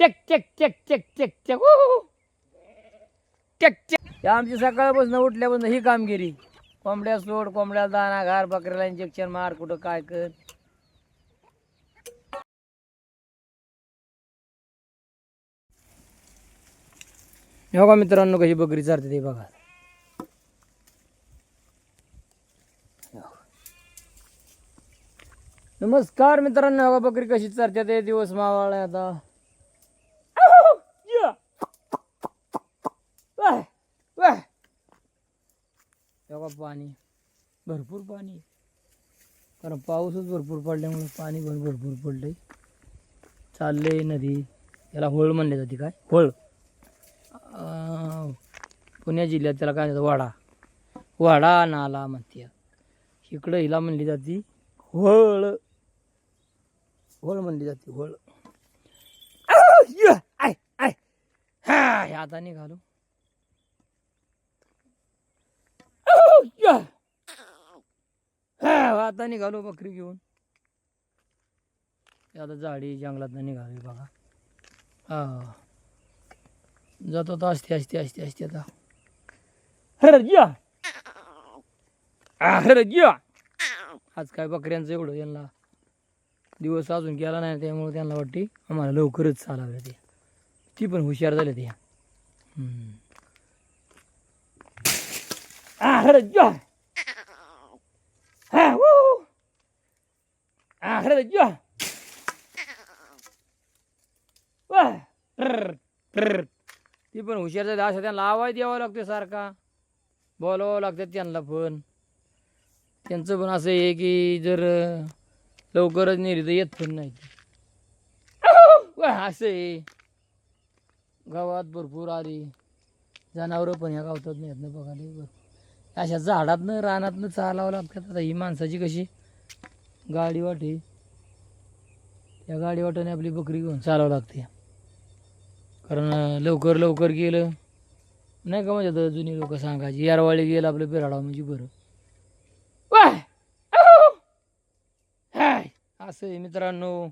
Take टेक टेक टेक टेक टेक उहू. टेक टेक हे आमची सकाळपासून उठल्यापासून ही कामगिरी. कोंबड्या सोड कोंबड्या दाना घार बकऱ्याला इंजेक्शन मार कुठं काय कर. बघा मित्रांनो कशी बकरी चारते ते बघा. नमस्कार मित्रांनो हे बघा बकरी कशी चारते ते दिवस मावाळा आता आऊ! या! वाह! वाह! तेव्हा पाणी भरपूर पाणी. कारण पाऊसच भरपूर पडल्यामुळे पाणी पण भरपूर पडलंय. चाललंय नदी. याला होळ म्हणले जाते काय? होळ. पुणे जिल्ह्यात त्याला काय म्हणतात? वाडा. वाडा नाला म्हणते. इकडं हिला म्हणली जाते होळ. होळ म्हणली जाते होळ. I I. हा हाताने घालू आऊ! या! हा आता निघालो बकरी घेऊन. आता झाडी जंगलात निघाली बघा. हा. जातो तर असते असते असते असते आता. हर या हर आज काय बकऱ्यांचं एवढं यांना दिवस अजून गेला नाही त्यामुळे त्यांना वाटते आम्हाला लवकरच चालावे ते ती पण हुशार झाले ते. हा आ हर या वाह! ट्रर, ट्रर. ती पण हुशार झाली. असं त्यांना आवाज द्यावा लागतो सारखा. बोलावं लागतं त्यांना पण. त्यांचं पण असं आहे की जर लवकरच नेली तर येत पण नाही! असं आहे. गावात भरपूर आली. जनावरं पण ह्या गावतात नाही येत ना बघायला भरपूर. अशा झाडातनं रानातनं चालावं लागतात. आता ही माणसाची कशी गाडी वाटे. त्या गाडी वाट्याने आपली बकरी घेऊन चालावं लागते. कारण लवकर लवकर गेलं. नाही का म्हणजे तर जुनी लोक सांगायची यारवाळी गेलं आपलं बिराडा म्हणजे बरं. हाय! असं आहे मित्रांनो.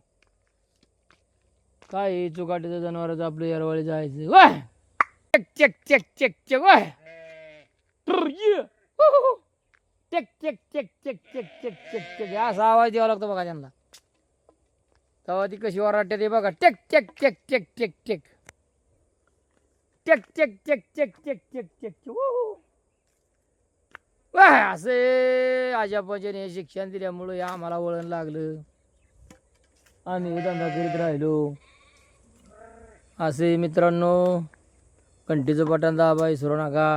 काय चुकाटीचं जनावराचं आपलं यारवाळी जायचं. वाह! चेक चेक चेक चेक चक टेक टेक टेक चेक चेक चेक चेक चेक असा आवाज द्यावा लागतो बघा त्यांना तेव्हा ती कशी ओरडते ते बघा टेक टेक टेक टेक टेक टेक टेक टेक टेक टेक टेक टेक टेक हुहु! असे आजापाच्याने शिक्षण दिल्यामुळं आम्हाला वळण लागलं आम्ही धंदा करीत राहिलो असे मित्रांनो कंटीचं बटन दाबा विसरू नका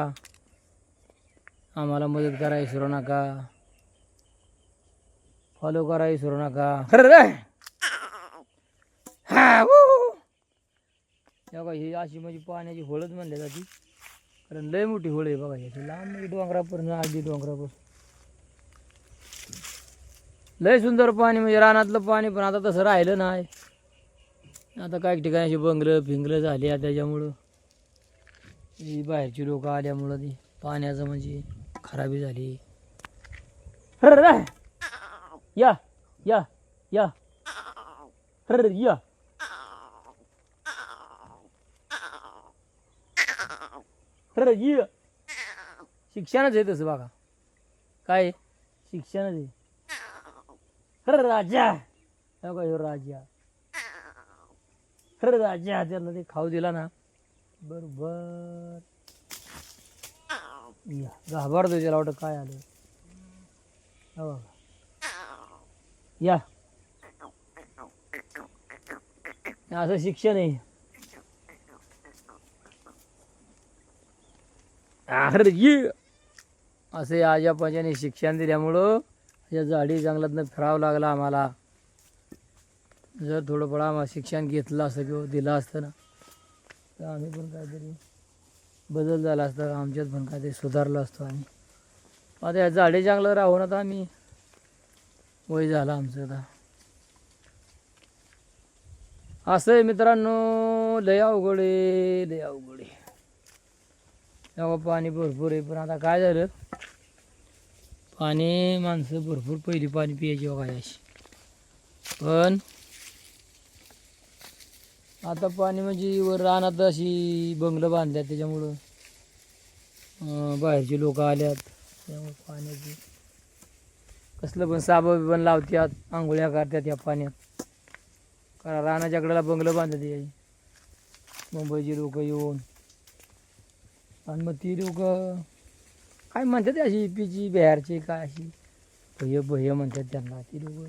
आम्हाला मदत करा विसरू नका. फॉलो करा विसरू नका. बघा ही अशी म्हणजे पाण्याची होळच म्हणली जाते. कारण लय मोठी होळ आहे बघा याची लांब म्हणजे डोंगरापर्यंत अगदी डोंगरापासून. लय सुंदर पाणी म्हणजे रानातलं पाणी पण आता तसं राहिलं नाही. आता काही ठिकाणी अशी बंगलं फिंगलं झाली त्याच्यामुळं. बाहेरची लोक आल्यामुळं ती पाण्याचं म्हणजे खराबी झाली. हर या या या. हर या. हर ये. शिक्षणच आहे तसं बघा. काय? शिक्षणच आहे. हर राजा. हे बघा ह्यो राजा. हर राजा त्याला ते खाऊ दिला ना. बरोबर. घाबरतो त्याला वाटतं काय आलं. हो या. असं शिक्षण आहे. अरे ये असे आजा शिक्षण दिल्यामुळं या झाडी जंगलातनं फिरावं लागलं आम्हाला. जर थोडंफार आम्हाला शिक्षण घेतलं असतं किंवा दिलं असतं ना तर आम्ही पण काहीतरी बदल झाला असता आमच्यात पण काहीतरी सुधारलं असतो आणि आता या झाडे चांगलं राहून आता आम्ही वय झालं आमचं आता. असं आहे मित्रांनो लय अवघड आहे लय अवघड आहे. तेव्हा पाणी भरपूर आहे पण आता काय झालं? पाणी माणसं भरपूर पहिली पाणी प्यायची बघा अशी पण आता पाणी म्हणजे वर रानात अशी बंगलं बांधल्यात त्याच्यामुळं. बाहेरचे लोक आल्यात त्यामुळे पाण्याची कसलं पण साबं पण लावत्यात आंघोळ्या करतात या पाण्यात. कारण रानाच्या कडेला बंगलं बांधतात याची मुंबईची लोक येऊन. आणि मग ती लोक काय म्हणतात अशी पिची बिहारची काय अशी भय भय म्हणतात त्यांना ती लोक.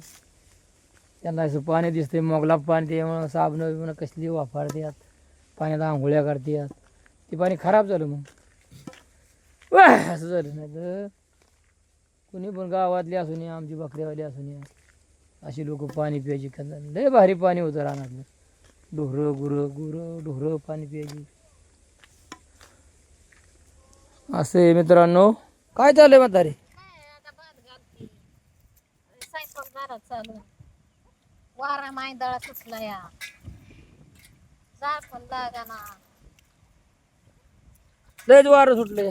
त्यांना असं पाणी दिसतंय मोगला पाणी त्यामुळं साबणं बिबणं कसली वापरतात पाण्यात आंघोळ्या करतात ते पाणी खराब झालं मग. असं झालं नाही तर कुणी पण गावातली असून आमची बकऱ्यावाली असून अशी लोक पाणी प्यायची का लय भारी पाणी होतं रानातलं. ढोरं गुरं गुरं ढोरं पाणी प्यायची. असं आहे मित्रांनो. काय चाललंय म्हातारे काय आता भात घालते स्वयंपाक घरात चालू वारा मायदळा सुटला या झाड पण लागाना. लयच वारं सुटले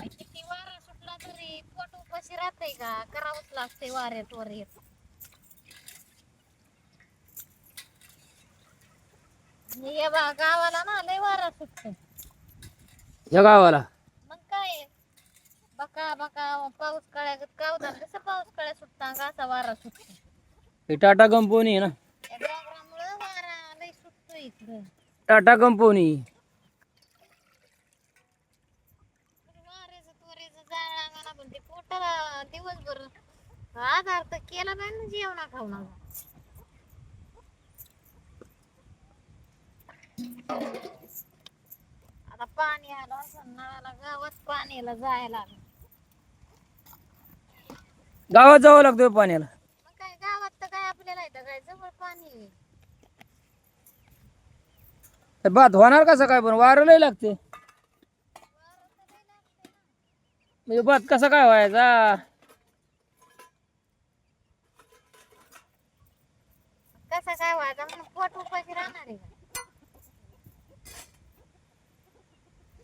किती वारा सुटला तरी पोट उपाशी राहते का? करावंच लागते वाऱ्यात वर येत ये बा गावाला ना लय वारा सुटते या गावाला? मग काय? बका बका पाऊस काळ्या कसं पाऊस काळ्या सुटता? का असा वारा सुटतो हे टाटा कंपनी आहे ना? टाटा कंपनी. दिवसभर आधार तर केला ना जेवणा खावणा आता पाणी आलं असं नळाला गावात पाण्याला जायला गावात जावं लागतं पाण्याला मग काय गावात तर काय आपल्याला इथं काय जवळ पाणी आहे. तर भात होणार कसं काय पण? वारं लय लागते. म्हणजे भात कसा काय व्हायचा? कसं काय व्हायचं? म्हणून पोट उपाशी राहणार आहे.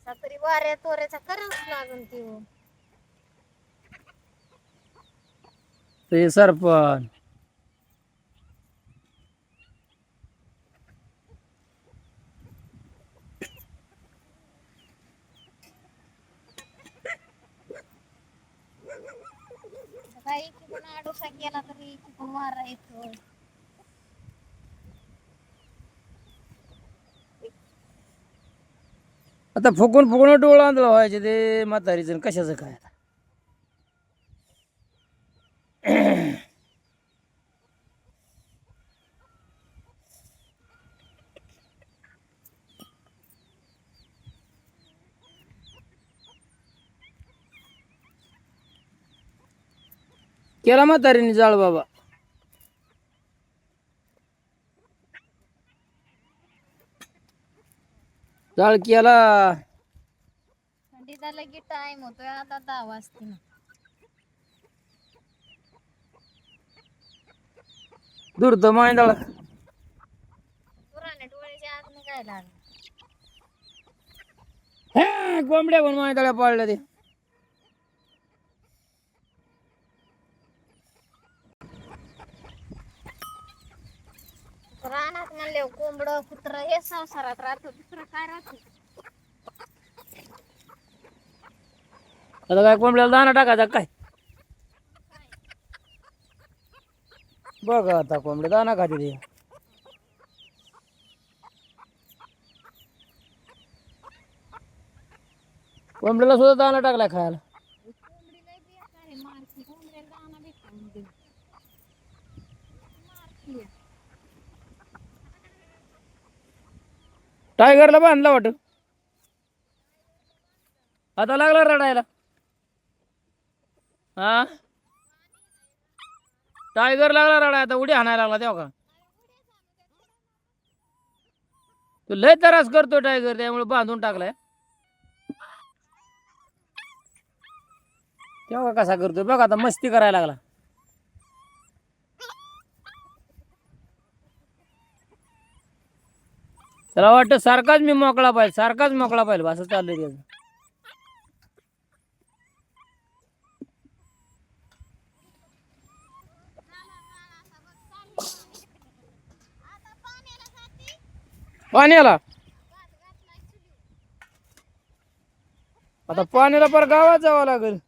का तरी वाऱ्या तोऱ्याचा करावंच लागून ती. हो. ते सरपण आता काही पण आडोसा केला तरी पण वारा येतो आता फुकून फुकून डोळा आंधळा व्हायचे ते म्हातारीचं कशाचं काय आता? केला म्हातारीने जाळ बाबा. जाळ केला थंडीचा लगी टाइम होतोय आता दहा वाजते ना दूर तर पुराने डोळ्याच्या आत निघायला लागले. हे कोंबड्या पण मांदळ्या पाळल्या ते. रानात म्हणले कोंबड कुत्र हे संसारात राहतो दुसरं काय राहतो? आता काय कोंबड्याला दाना टाकायचा काय? बघ आता कोंबड्या दाना खाते ते. कोंबड्याला सुद्धा दाना टाकलाय खायला कोंबडी लय बेकार आहे मारती कोंबड्याला दाना भेटतो म्हणजे मारती टायगरला बांधला वाटत. आता लागला रडायला. हा? टायगर लागला रडाय आता उडी हाणायला लागला तेव्हा का? तो लय त्रास करतो टायगर त्यामुळे बांधून टाकलाय. तेव्हा कसा करतो बघ आता मस्ती करायला लागला. त्याला वाटतं सारखाच मी मोकळा पाहिजे सारखाच मोकळा पाहिजे असं चाललंय त्याचं. पाण्याला? आता पाण्याला पर गावात जावं लागेल.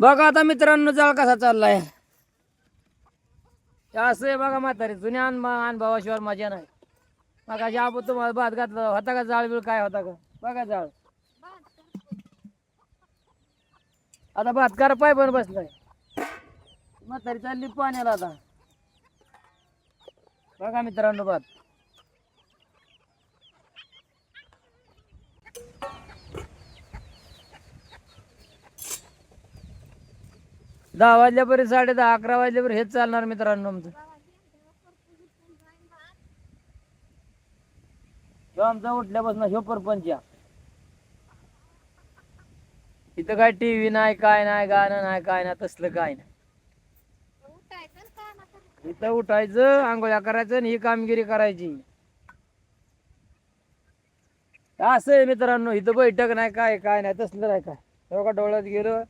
बघा आता मित्रांनो जाळ कसा चाललाय. असं आहे बघा म्हातारी जुन्या अन अनुभवाशिवाय मजा नाही. बघा ज्या आपण तुम्हाला भात घातला होता का जाळ बिळ काय होता का? बघा जाळ. आता भात कर पाय पण बसलाय. म्हातारी चालली पाण्याला आता. बघा मित्रांनो भात. दहा वाजल्यापर्यंत साडे दहा अकरा वाजल्यापर्यंत हेच चालणार मित्रांनो आमचं. ह्यो आमचा उठल्यापासून ह्यो परपंच या. इथं काय टीव्ही नाही काय नाही गाणं नाही काय नाही तसलं काय नाही. इथं उठायचं आंघोळ्या करायचं आणि ही कामगिरी करायची. असं आहे मित्रांनो इथं बैठक नाही काय काय नाही तसलं नाही काय. डोळ्यात गेलं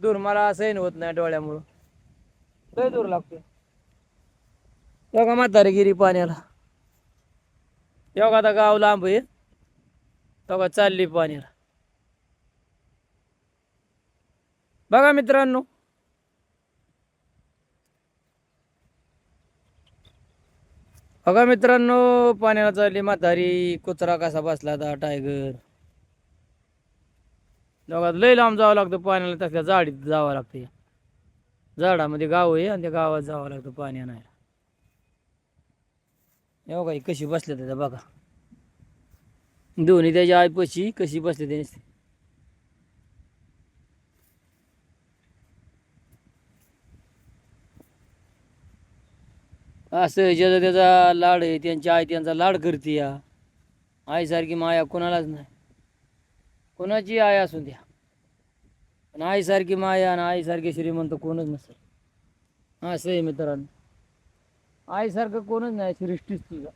दूर मला असंही होत नाही डोळ्यामुळं. लय दूर लागतो तेव्हा म्हातारे गिरी पाण्याला. योगा आता गाव लांब आहे. तेव्हा चालली पाण्याला. बघा मित्रांनो. बघा मित्रांनो पाण्याला चालली म्हातारी. कुत्रा कसा बसला आता टायगर दोघात लय लांब जावं लागतं पाण्याला तसल्या झाडीत जावं लागतं या. झाडामध्ये गाव आहे आणि त्या गावात जावं लागतं पाणी आणायला. हे काही कशी बसल्या त्याचा बघा. दोन्ही त्याच्या आईपशी कशी बसले त्याने असं ज्याचा त्याचा लाड आहे त्यांची आई त्यांचा लाड करते या. आईसारखी माया कोणालाच नाही. कोणाची आई असू द्या. पण आईसारखी माया आणि आईसारखी श्रीमंत कोणच नसेल. असं आहे मित्रांनो. आईसारखं कोणच नाही सृष्टीच तुझा.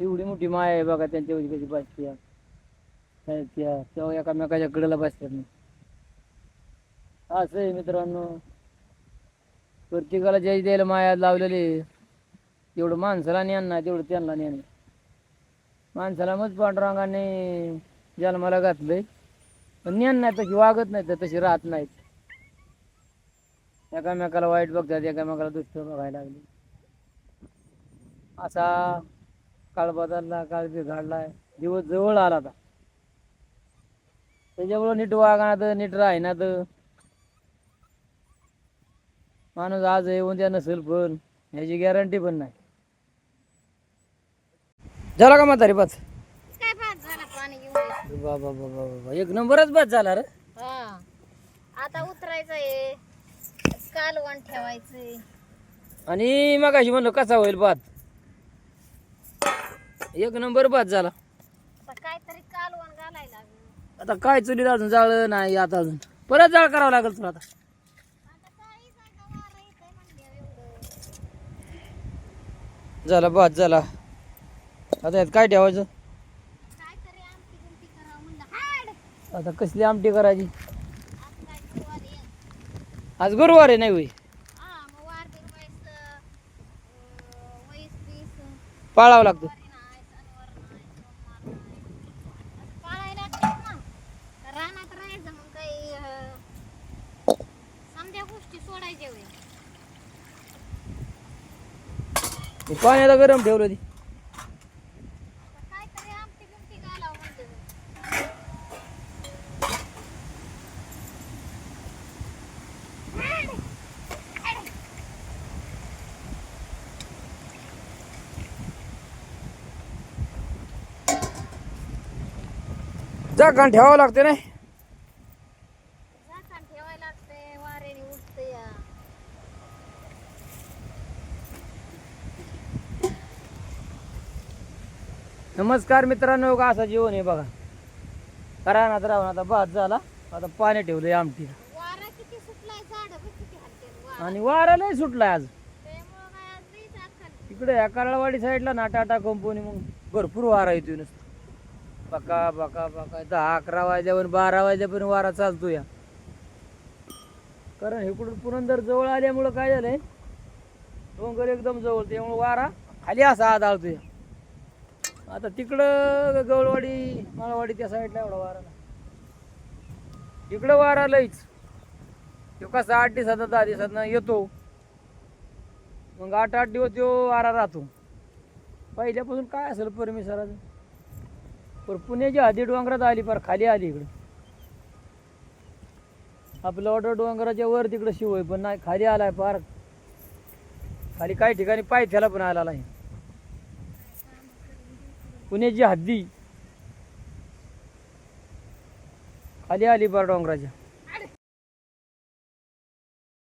एवढी मोठी माया आहे बघा त्यांच्या कशी बसते. या. काय तेव्हा एकामेकाच्या कडेला बसतात नाही असं आहे मित्रांनो. प्रत्येकाला ज्या द्यायला माया लावलेली तेवढं माणसाला ज्ञान नाही तेवढं त्यांना ज्ञान माणसाला मग पांडुरंगाने जन्माला घातलंय. पण ज्ञान नाही तशी वागत नाही तर तशी राहत नाहीत एकामेकाला वाईट बघतात एकामेकाला दुष्ट बघायला लागले. असा काळ बदलला काळ बिघडलाय दिवस जवळ आला आता. त्याच्यामुळं नीट वागणार नीट राहणार माणूस आज येऊन द्या नसेल पण ह्याची गॅरंटी पण नाही. झाला का म्हातारी पाच? बाबा बाबा बाबा एक नंबरच बस झाला रे. हा. आता उतरायचंय. कालवण ठेवायचंय. आणि मग अशी म्हणलं कसा होईल भात एक नंबर भात झाला. आता काहीतरी कालवण घालायला लागलं आता काय चुलीत अजून जाळ नाही आता अजून. परत जाळ करावं लागेल तुला आता. आता काही जागा वारा येतंय म्हणल्यावर एवढं. झाला भात झाला. आता यात काय ठेवायचं काहीतरी आमटी गुमटी करावं म्हणलं हाड आता कसली आमटी करायची? आज गुरुवार आहे. नाही होई हा पाळावं लागतं. वारी नाही शनिवार नाही सोमवार नाही असं पाळायला लागतात ना तर रानात राहायचं मग काही अं, समध्या गोष्टी सोडायच्या होय मी पाण्याला गरम ठेवलं ती आता काहीतरी आमटी बिमटी घालावं म्हणते जा कान ठेवावं लागते नाही? झाकण ठेवायला लागते वाऱ्याने उठते या. नमस्कार मित्रांनो का असं जेवण आहे बघा. करा ना राहून आता भात झाला आता पाणी ठेवलंय आमटी वारा किती सुटलाय झाड बघ किती हलते वारा. आणि वारा लय सुटलाय आज. त्यामुळं काय आज लई झाकण इकडे या कराळवाडी साईडला ना टाटा कंपनी मग भरपूर वारा येतोय नुसतं. बका बका बका. दहा अकरा वाजल्यावर बारा वाजल्यापर्यंत वारा चालतो या कारण इकडून पुरंदर जवळ आल्यामुळं काय झालंय? डोंगर एकदम जवळ त्यामुळं वारा खाली असा आदळतोय. आता तिकडं गवळवाडी माळवाडी त्या साईडला एवढा वारा नाही. इकडं वारा लईच. तो कसा आठ दिवसात दहा दिवसात येतो. मग आठ आठ दिवस तो वारा राहतो. पहिल्यापासून काय असेल परमेश्वराचं? पण पुण्याची आधी डोंगरात आली पर खाली आली इकडं. आपलं ऑर्डर डोंगराच्या वर तिकडं शिवय पण नाही खाली आलाय पार खाली काही ठिकाणी पायथ्याला पण आला नाही. पुण्याची हद्दी. खाली आली पार डोंगराच्या.